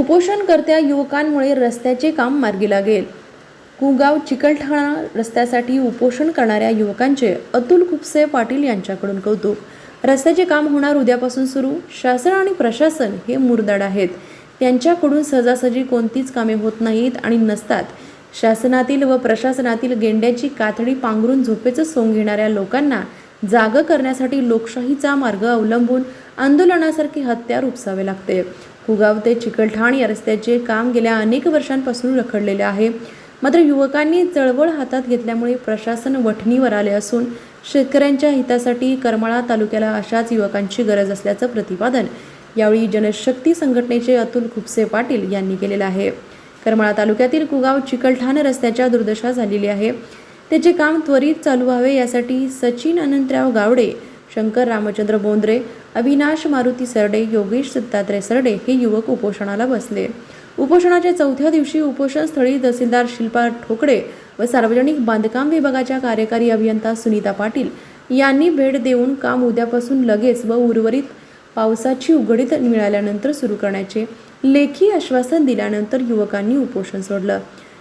उपोषणकर्त्या युवकांमुळे रस्त्याचे काम मार्गी लागेल. कुगाव चिकलठाणा रस्त्यासाठी उपोषण करणाऱ्या युवकांचे अतुल खुपसे पाटील यांच्याकडून कौतुक. रस्त्याचे काम होणार उद्यापासून सुरू. शासन आणि प्रशासन हे मुरदाड आहेत. त्यांच्याकडून सहजासहजी कोणतीच कामे होत नाहीत आणि नसतात. शासनातील व प्रशासनातील गेंड्याची कातडी पांघरून झोपेचं सोंग घेणाऱ्या लोकांना जाग करण्यासाठी लोकशाहीचा मार्ग अवलंबून आंदोलनासारखी हत्यार उपसावे लागते. कुगाव ते चिकलठाण या रस्त्याचे काम गेल्या अनेक वर्षांपासून रखडलेले आहे. मात्र युवकांनी चळवळ हातात घेतल्यामुळे प्रशासन वठणीवर आले असून शेतकऱ्यांच्या हितासाठी करमाळा तालुक्याला अशाच युवकांची गरज असल्याचं प्रतिपादन यावेळी जनशक्ती संघटनेचे अतुल खुपसे पाटील यांनी केलेलं आहे. करमाळा तालुक्यातील कुगाव चिकलठाण रस्त्याच्या दुर्दशा झालेली आहे. त्याचे काम त्वरित चालू व्हावे यासाठी सचिन अनंतराव गावडे शंकर रामचंद्र बोंद्रे अविनाश मारुती सरडे योगेश दत्तात्रय सरडे हे युवक उपोषणाला बसले. उपोषणाच्या चौथ्या दिवशी उपोषणस्थळी तहसीलदार शिल्पा ठोकडे व सार्वजनिक बांधकाम विभागाच्या कार्यकारी अभियंता सुनीता पाटील यांनी भेट देऊन काम उद्यापासून लगेच व उर्वरित पावसाची उघडीत मिळाल्यानंतर सुरू करण्याचे लेखी आश्वासन दिल्यानंतर युवकांनी उपोषण सोडलं.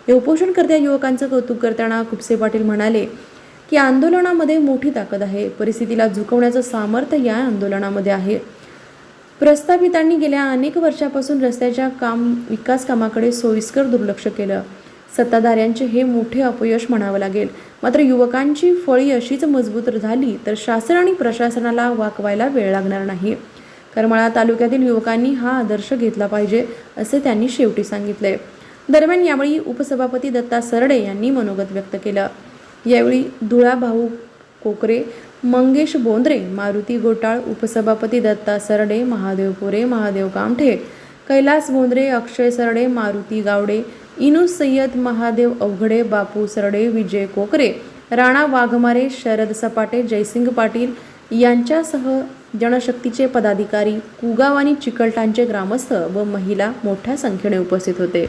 हे उपोषणकर्त्या युवकांचं कौतुक करताना खुपसे पाटील म्हणाले की आंदोलनामध्ये मोठी ताकद आहे. परिस्थितीला झुकवण्याचं सामर्थ्य या आंदोलनामध्ये आहे. प्रस्थापितांनी गेल्या अनेक वर्षापासून रस्त्याच्या काम विकास कामाकडे सोयीस्कर दुर्लक्ष केलं. सत्ताधाऱ्यांचे हे मोठे अपयश म्हणावं लागेल. मात्र युवकांची फळी अशीच मजबूत झाली तर शासन आणि प्रशासनाला वाकवायला वेळ लागणार नाही. करमाळा तालुक्यातील युवकांनी हा आदर्श घेतला पाहिजे असे त्यांनी शेवटी सांगितले. दरम्यान यावेळी उपसभापती दत्ता सरडे यांनी मनोगत व्यक्त केलं. यावेळी धुळा भाऊ कोकरे मंगेश बोंद्रे मारुती गोटाळ उपसभापती दत्ता सरडे महादेव पोरे महादेव कामठे कैलास बोंद्रे अक्षय सरडे मारुती गावडे इनू सय्यद महादेव अवघडे बापू सरडे विजय कोकरे राणा वाघमारे शरद सपाटे जयसिंग पाटील यांच्यासह जनशक्तीचे पदाधिकारी कुगाव आणि चिकलटांचे ग्रामस्थ व महिला मोठ्या संख्येने उपस्थित होते.